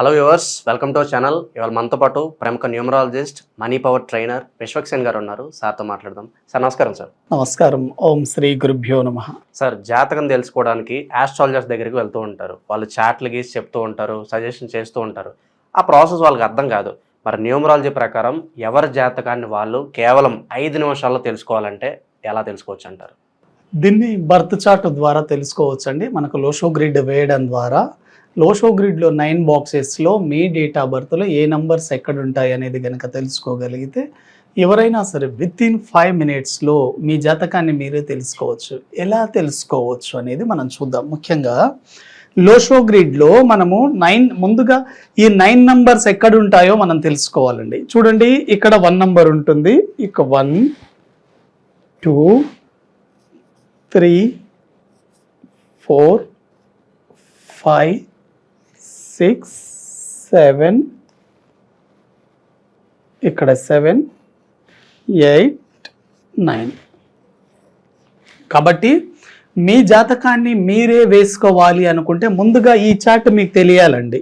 Hello viewers welcome to our channel ఇవాళ మనతో పాటు ప్రముఖ numerologist money power trainer Vishwaksen garu ఉన్నారు. సార్తో మాట్లాడదాం. సార్ నమస్కారం సార్. నమస్కారం. ఓం శ్రీ గురుభ్యో నమ. సార్ జాతకం తెలుసుకోవడానికి ఆస్ట్రాలజర్స్ దగ్గరికి వెళ్తూ ఉంటారు. వాళ్ళు చాట్లు గీసి చెప్తూ ఉంటారు సజెషన్ చేస్తూ ఉంటారు. ఆ ప్రాసెస్ వాళ్ళకి అర్థం కాదు. మరి న్యూమరాలజీ ప్రకారం ఎవరి జాతకాన్ని వాళ్ళు కేవలం ఐదు నిమిషాల్లో తెలుసుకోవాలంటే ఎలా తెలుసుకోవచ్చు అంటారు? దీన్ని బర్త్ చార్ట్ ద్వారా తెలుసుకోవచ్చండి. మనకు లోషో గ్రిడ్ వేయడం ద్వారా లోషో గ్రిడ్లో నైన్ బాక్సెస్లో మీ డేట్ ఆఫ్ బర్త్లో ఏ నంబర్స్ ఎక్కడ ఉంటాయి అనేది కనుక తెలుసుకోగలిగితే ఎవరైనా సరే విత్ ఇన్ ఫైవ్ మినిట్స్లో మీ జాతకాన్ని మీరే తెలుసుకోవచ్చు. ఎలా తెలుసుకోవచ్చు అనేది మనం చూద్దాం. ముఖ్యంగా లోషో గ్రిడ్లో మనము నైన్ ముందుగా ఈ నైన్ నంబర్స్ ఎక్కడ ఉంటాయో మనం తెలుసుకోవాలండి. చూడండి ఇక్కడ వన్ నంబర్ ఉంటుంది. ఇక one two three four five six seven ఇక్కడ సెవెన్ ఎయిట్ నైన్. కాబట్టి మీ జాతకాన్ని మీరే వేసుకోవాలి అనుకుంటే ముందుగా ఈ చార్ట్ మీకు తెలియాలండి.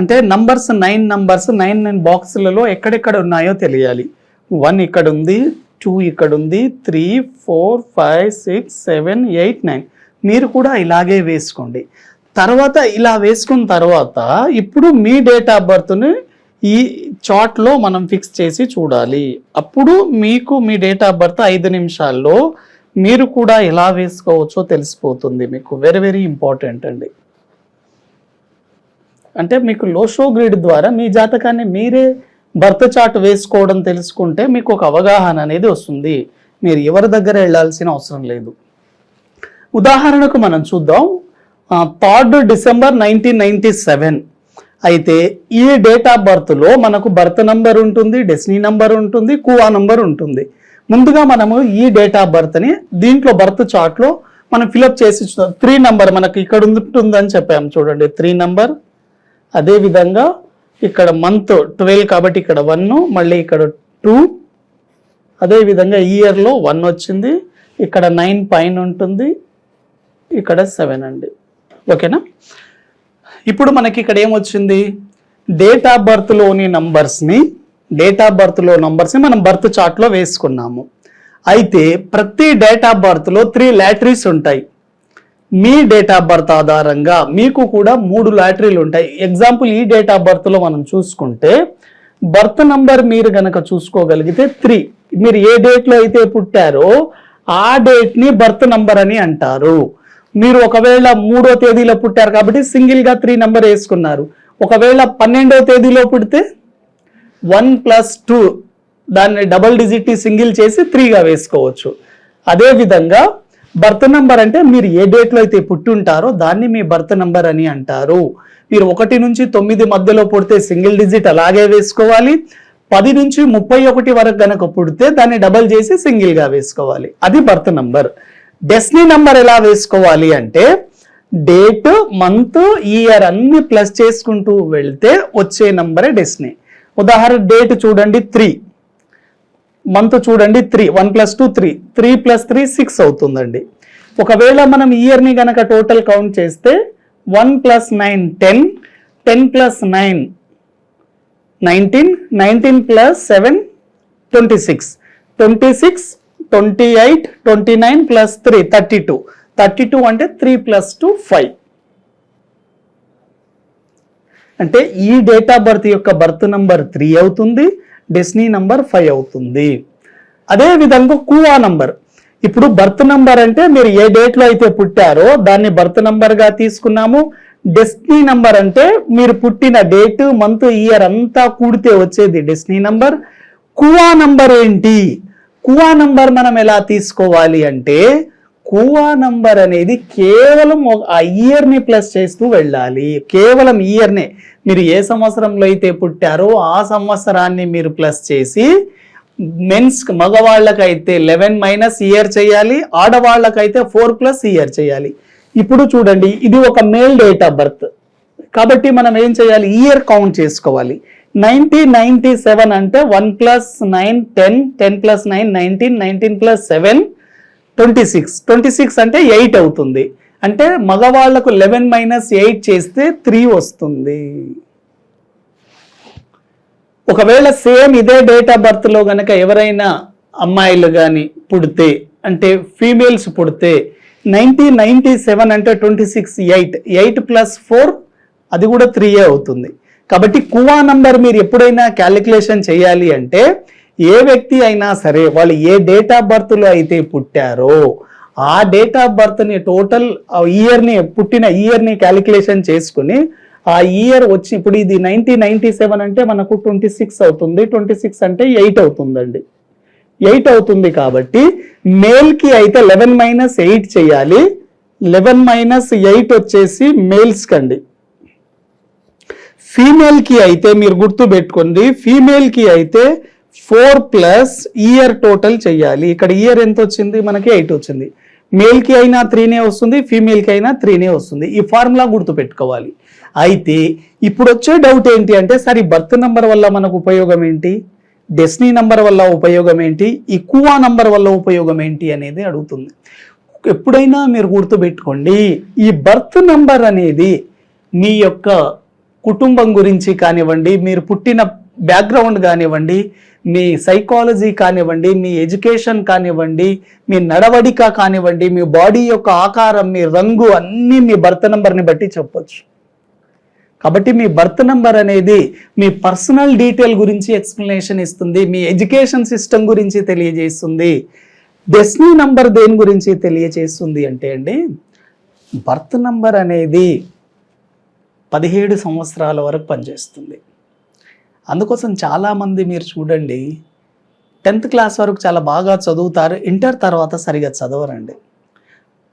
అంటే numbers nine numbers nine nine బాక్సులలో ఎక్కడెక్కడ ఉన్నాయో తెలియాలి. వన్ ఇక్కడ ఉంది టూ ఇక్కడ ఉంది three four five six seven eight nine. మీరు కూడా ఇలాగే వేసుకోండి. తర్వాత ఇలా వేసుకున్న తర్వాత ఇప్పుడు మీ డేట్ ఆఫ్ బర్త్ని ఈ చాట్లో మనం ఫిక్స్ చేసి చూడాలి. అప్పుడు మీకు మీ డేట్ ఆఫ్ బర్త్ ఐదు నిమిషాల్లో మీరు కూడా ఎలా వేసుకోవచ్చో తెలిసిపోతుంది మీకు. వెరీ వెరీ ఇంపార్టెంట్ అండి. అంటే మీకు లోషో గ్రిడ్ ద్వారా మీ జాతకాన్ని మీరే బర్త్ చార్ట్ వేసుకోవడం తెలుసుకుంటే మీకు ఒక అవగాహన అనేది వస్తుంది. మీరు ఎవరి దగ్గర వెళ్ళాల్సిన అవసరం లేదు. ఉదాహరణకు మనం చూద్దాం. Third December nineteen ninety seven అయితే ఈ డేట్ ఆఫ్ బర్త్లో మనకు బర్త్ నంబర్ ఉంటుంది డెస్నీ నంబర్ ఉంటుంది కువా నంబర్ ఉంటుంది. ముందుగా మనము ఈ డేట్ ఆఫ్ బర్త్ని దీంట్లో బర్త్ చార్ట్లో మనం ఫిలప్ చేసి త్రీ నంబర్ మనకు ఇక్కడ ఉంటుందని చెప్పాము చూడండి. త్రీ నంబర్ అదేవిధంగా ఇక్కడ మంత్ ట్వెల్వ్ కాబట్టి ఇక్కడ వన్ మళ్ళీ ఇక్కడ టూ అదేవిధంగా ఇయర్లో వన్ వచ్చింది ఇక్కడ నైన్ పైన ఉంటుంది ఇక్కడ సెవెన్ అండి. ఓకేనా? ఇప్పుడు మనకి ఇక్కడ ఏమొచ్చింది డేట్ ఆఫ్ బర్త్లోని నంబర్స్ని డేట్ ఆఫ్ బర్త్లో నంబర్స్ని మనం బర్త్ చార్ట్లో వేసుకున్నాము. అయితే ప్రతి డేట్ ఆఫ్ బర్త్లో త్రీ లాటరీస్ ఉంటాయి. మీ డేట్ ఆఫ్ బర్త్ ఆధారంగా మీకు కూడా మూడు లాటరీలు ఉంటాయి. ఎగ్జాంపుల్ ఈ డేట్ ఆఫ్ బర్త్లో మనం చూసుకుంటే బర్త్ నంబర్ మీరు గనక చూసుకోగలిగితే త్రీ మీరు ఏ డేట్లో అయితే పుట్టారో ఆ డేట్ని బర్త్ నంబర్ అని అంటారు. మీరు ఒకవేళ మూడో తేదీలో పుట్టారు కాబట్టి సింగిల్గా త్రీ నెంబర్ వేసుకున్నారు. ఒకవేళ పన్నెండో తేదీలో పుడితే వన్ ప్లస్ టూ దాన్ని డబల్ డిజిట్ సింగిల్ చేసి త్రీగా వేసుకోవచ్చు. అదేవిధంగా బర్త్ నెంబర్ అంటే మీరు ఏ డేట్లో అయితే పుట్టుంటారో దాన్ని మీ బర్త్ నెంబర్ అని అంటారు. మీరు ఒకటి నుంచి తొమ్మిది మధ్యలో పుడితే సింగిల్ డిజిట్ అలాగే వేసుకోవాలి. పది నుంచి ముప్పై ఒకటి వరకు గనక పుడితే దాన్ని డబల్ చేసి సింగిల్గా వేసుకోవాలి. అది బర్త్ నెంబర్. డెస్నీ నంబర్ ఎలా వేసుకోవాలి అంటే డేట్ మంత్ ఇయర్ అన్ని ప్లస్ చేసుకుంటూ వెళ్తే వచ్చే నంబరే డెస్నీ ఉదాహరణ డేట్ చూడండి త్రీ మంత్ చూడండి three one plus two three three plus three six అవుతుందండి. ఒకవేళ మనం ఇయర్ని గనక టోటల్ కౌంట్ చేస్తే one plus nine ten ten plus nine nineteen nineteen plus seven twenty six twenty six twenty eight twenty nine plus three thirty two. Thirty two అంటే three plus two five. అంటే ఈ date of birth యొక్క birth number three అవుతుంది destiny number five అవుతుంది. అదే విధంగా kua number. ఇప్పుడు birth number అంటే మీరు ఏ డేట్లో అయితే పుట్టారో దాన్ని బర్త్ నంబర్గా తీసుకున్నాము. డెస్నీ నంబర్ అంటే మీరు పుట్టిన డేట్ మంత్ ఇయర్ అంతా కూడితే వచ్చేది డెస్నీ నంబర్. కువా నంబర్ ఏంటి? కువా నంబర్ మనం ఎలా తీసుకోవాలి అంటే కువా నంబర్ అనేది కేవలం ఒక- ఆ ఇయర్ని ప్లస్ చేస్తూ వెళ్ళాలి. కేవలం ఇయర్నే మీరు ఏ సంవత్సరంలో అయితే పుట్టారో ఆ సంవత్సరాన్ని మీరు ప్లస్ చేసి మెన్స్ మగవాళ్ళకైతే లెవెన్ మైనస్ ఇయర్ చేయాలి ఆడవాళ్ళకైతే ఫోర్ ప్లస్ ఇయర్ చేయాలి. ఇప్పుడు చూడండి ఇది ఒక మేల్ డేట్ ఆఫ్ బర్త్ కాబట్టి మనం ఏం చేయాలి? ఇయర్ కౌంట్ చేసుకోవాలి. నైన్టీన్ నైన్టీ సెవెన్ అంటే one plus nine ten ten plus nine nineteen nineteen plus seven twenty six. Twenty six అంటే ఎయిట్ అవుతుంది. అంటే మగవాళ్ళకు లెవెన్ మైనస్ ఎయిట్ చేస్తే త్రీ వస్తుంది. ఒకవేళ సేమ్ ఇదే డేట్ ఆఫ్ బర్త్లో గనక ఎవరైనా అమ్మాయిలు కానీ పుడితే అంటే ఫీమేల్స్ పుడితే నైన్టీన్ నైన్టీ సెవెన్ అంటే twenty six eight. Eight plus four అది కూడా త్రీయే అవుతుంది. కాబట్టి కువా నంబర్ మీరు ఎప్పుడైనా క్యాలిక్యులేషన్ చేయాలి అంటే ఏ వ్యక్తి అయినా సరే వాళ్ళు ఏ డేట్ ఆఫ్ బర్త్లో అయితే పుట్టారో ఆ డేట్ ఆఫ్ బర్త్ని టోటల్ ఇయర్ని పుట్టిన ఇయర్ని క్యాలిక్యులేషన్ చేసుకుని ఆ ఇయర్ వచ్చి ఇప్పుడు ఇది నైన్టీన్ నైన్టీ సెవెన్ అంటే మనకు ట్వంటీ సిక్స్ అవుతుంది. ట్వంటీ సిక్స్ అంటే ఎయిట్ అవుతుందండి. ఎయిట్ అవుతుంది కాబట్టి మేల్కి అయితే లెవెన్ మైనస్ ఎయిట్ చేయాలి. లెవెన్ మైనస్ ఎయిట్ వచ్చేసి మేల్స్ కండి ఫీమేల్కి అయితే మీరు గుర్తు పెట్టుకోండి ఫీమేల్కి అయితే ఫోర్ ప్లస్ ఇయర్ టోటల్ చెయ్యాలి ఇక్కడ ఇయర్ ఎంత వచ్చింది? మనకి ఎయిట్ వచ్చింది. మేల్కి అయినా త్రీనే వస్తుంది ఫీమేల్కి అయినా త్రీనే వస్తుంది. ఈ ఫార్ములా గుర్తు పెట్టుకోవాలి అయితే ఇప్పుడు వచ్చే డౌట్ ఏంటి అంటే సరే బర్త్ నంబర్ వల్ల మనకు ఉపయోగం ఏంటి? డెస్నీ నంబర్ వల్ల ఉపయోగం ఏంటి? ఈ నంబర్ వల్ల ఉపయోగం ఏంటి అనేది అడుగుతుంది. ఎప్పుడైనా మీరు గుర్తుపెట్టుకోండి ఈ బర్త్ నంబర్ అనేది మీ యొక్క కుటుంబం గురించి కానివ్వండి మీరు పుట్టిన బ్యాక్గ్రౌండ్ కానివ్వండి మీ సైకాలజీ కానివ్వండి మీ ఎడ్యుకేషన్ కానివ్వండి మీ నడవడిక కానివ్వండి మీ బాడీ యొక్క ఆకారం మీ రంగు అన్నీ మీ బర్త్ నెంబర్ని బట్టి చెప్పొచ్చు. కాబట్టి మీ బర్త్ నెంబర్ అనేది మీ పర్సనల్ డీటెయిల్ గురించి ఎక్స్ప్లెనేషన్ ఇస్తుంది మీ ఎడ్యుకేషన్ సిస్టమ్ గురించి తెలియజేస్తుంది. డెస్నీ నంబర్ దేని గురించి తెలియజేస్తుంది అంటే అండి బర్త్ నంబర్ అనేది పదిహేడు సంవత్సరాల వరకు పనిచేస్తుంది. అందుకోసం చాలామంది మీరు చూడండి టెన్త్ క్లాస్ వరకు చాలా బాగా చదువుతారు ఇంటర్ తర్వాత సరిగా చదవరండి.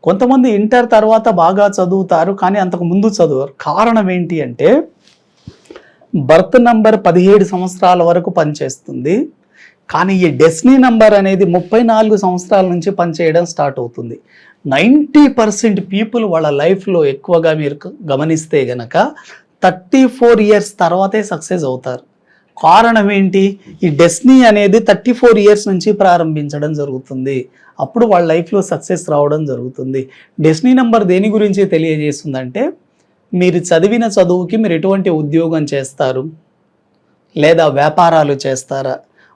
కొంతమంది ఇంటర్ తర్వాత బాగా చదువుతారు కానీ అంతకు ముందు చదవరు. కారణం ఏంటి అంటే బర్త్ నంబర్ పదిహేడు సంవత్సరాల వరకు పనిచేస్తుంది. కానీ ఈ డెస్నీ నంబర్ అనేది ముప్పై నాలుగు సంవత్సరాల నుంచి పనిచేయడం స్టార్ట్ అవుతుంది. నైంటీ పర్సెంట్ పీపుల్ వాళ్ళ లైఫ్లో ఎక్కువగా మీరు గమనిస్తే గనక థర్టీ ఫోర్ ఇయర్స్ తర్వాతే సక్సెస్ అవుతారు. కారణం ఏంటి? ఈ డెస్నీ అనేది థర్టీ ఫోర్ ఇయర్స్ నుంచి ప్రారంభించడం జరుగుతుంది. అప్పుడు వాళ్ళ లైఫ్లో సక్సెస్ రావడం జరుగుతుంది. డెస్నీ నెంబర్ దేని గురించి తెలియజేస్తుందంటే మీరు చదివిన చదువుకి మీరు ఎటువంటి ఉద్యోగం చేస్తారు? లేదా వ్యాపారాలు చేస్తారా?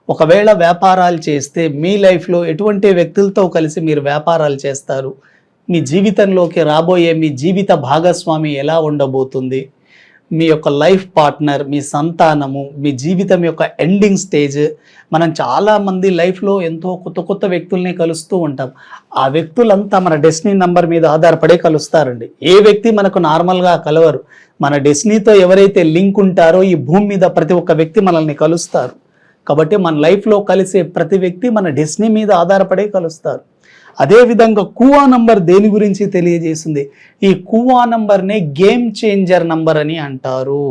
ఒకవేళ వ్యాపారాలు చేస్తే మీ లైఫ్లో ఎటువంటి వ్యక్తులతో కలిసి మీరు వ్యాపారాలు చేస్తారు? మీ జీవితంలోకి రాబోయే మీ జీవిత భాగస్వామి ఎలా ఉండబోతుంది? మీ యొక్క లైఫ్ పార్ట్నర్ మీ సంతానము మీ జీవితం యొక్క ఎండింగ్ స్టేజ్. మనం చాలామంది లైఫ్లో ఎంతో కొత్త కొత్త వ్యక్తుల్ని కలుస్తూ ఉంటాం. ఆ వ్యక్తులంతా మన డెస్టినీ నంబర్ మీద ఆధారపడే కలుస్తారండి. ఏ వ్యక్తి మనకు నార్మల్గా కలవరు. మన డెస్టినీతో ఎవరైతే లింక్ ఉంటారో ఈ భూమి మీద ప్రతి ఒక్క వ్యక్తి మనల్ని కలుస్తారు. కాబట్టి మన లైఫ్లో కలిసే ప్రతి వ్యక్తి మన డెస్టినీ మీద ఆధారపడే కలుస్తారు. అదేవిధంగా కూవా నంబర్ దేని గురించి తెలియజేస్తుంది ఈ కూవా నంబర్నే గేమ్ చేంజర్ నంబర్ అని అంటారు.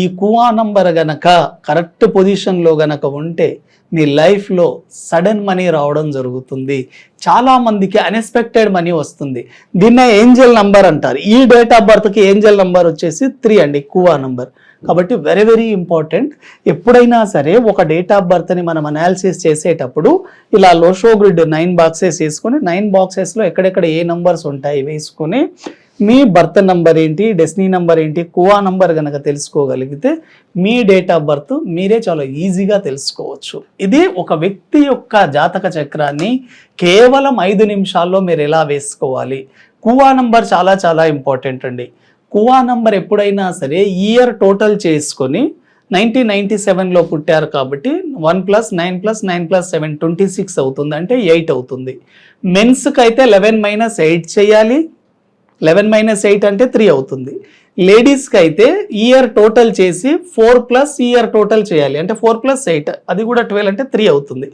ఈ కూవా నంబర్ గనక కరెక్ట్ పొజిషన్లో గనక ఉంటే మీ లైఫ్లో సడన్ మనీ రావడం జరుగుతుంది. చాలా మందికి అన్ఎక్స్పెక్టెడ్ మనీ వస్తుంది. దీన్నే ఏంజల్ నంబర్ అంటారు. ఈ డేట్ ఆఫ్ బర్త్కి ఏంజల్ నంబర్ వచ్చేసి త్రీ అండి కూవా నంబర్ కాబట్టి వెరీ వెరీ ఇంపార్టెంట్ ఎప్పుడైనా సరే ఒక డేట్ ఆఫ్ బర్త్ని మనం అనాలిసిస్ చేసేటప్పుడు ఇలా Lo Shu grid nine boxes వేసుకొని నైన్ బాక్సెస్లో ఎక్కడెక్కడ ఏ నంబర్స్ ఉంటాయి వేసుకొని మీ బర్త్ నంబర్ ఏంటి డెస్నీ నంబర్ ఏంటి కువా నంబర్ కనుక తెలుసుకోగలిగితే మీ డేట్ ఆఫ్ బర్త్ మీరే చాలా ఈజీగా తెలుసుకోవచ్చు. ఇది ఒక వ్యక్తి యొక్క జాతక చక్రాన్ని కేవలం ఐదు నిమిషాల్లో మీరు ఎలా వేసుకోవాలి? కువా నంబర్ చాలా చాలా ఇంపార్టెంట్ అండి. కువా నంబర్ ఎప్పుడైనా సరే ఇయర్ టోటల్ చేసుకొని నైన్టీన్ నైన్టీ సెవెన్లో పుట్టారు కాబట్టి one plus nine plus nine plus seven twenty six అవుతుంది అంటే ఎయిట్ అవుతుంది. మెన్స్కి అయితే లెవెన్ మైనస్ ఎయిట్ చేయాలి. లెవెన్ మైనస్ ఎయిట్ అంటే త్రీ అవుతుంది. లేడీస్కి అయితే ఇయర్ టోటల్ చేసి ఫోర్ ప్లస్ ఇయర్ టోటల్ చేయాలి. అంటే ఫోర్ ప్లస్ ఎయిట్ అది కూడా ట్వెల్వ్ అంటే త్రీ అవుతుంది.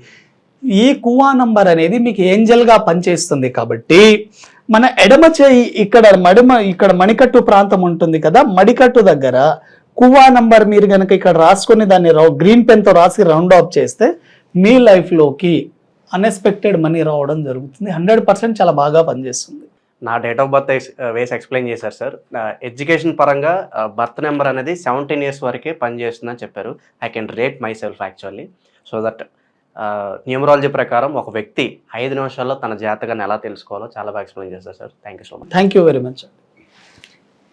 ఈ కువా నంబర్ అనేది మీకు ఏంజల్గా పనిచేస్తుంది కాబట్టి మన ఎడమ చేయి ఇక్కడ మడిమ ఇక్కడ మణికట్టు ప్రాంతం ఉంటుంది కదా మడికట్టు దగ్గర కువా నంబర్ మీరు కనుక ఇక్కడ రాసుకొని దాన్ని గ్రీన్ పెన్తో రాసి రౌండ్ ఆఫ్ చేస్తే మీ లైఫ్లోకి అన్ఎక్స్పెక్టెడ్ మనీ రావడం జరుగుతుంది. హండ్రెడ్ పర్సెంట్ చాలా బాగా పనిచేస్తుంది. నా డేట్ ఆఫ్ బర్త్ వేసి ఎక్స్ప్లెయిన్ చేశారు సార్. ఎడ్యుకేషన్ పరంగా బర్త్ నెంబర్ అనేది సెవెంటీన్ ఇయర్స్ వరకే పనిచేస్తుందని చెప్పారు. I can rate myself actually. So that numerology ప్రకారం ఒక వ్యక్తి ఐదు నిమిషాల్లో తన జాతకాన్ని ఎలా తెలుసుకోవాలో చాలా బాగా ఎక్స్ప్లెయిన్ చేస్తారు sir thank you so much thank you very much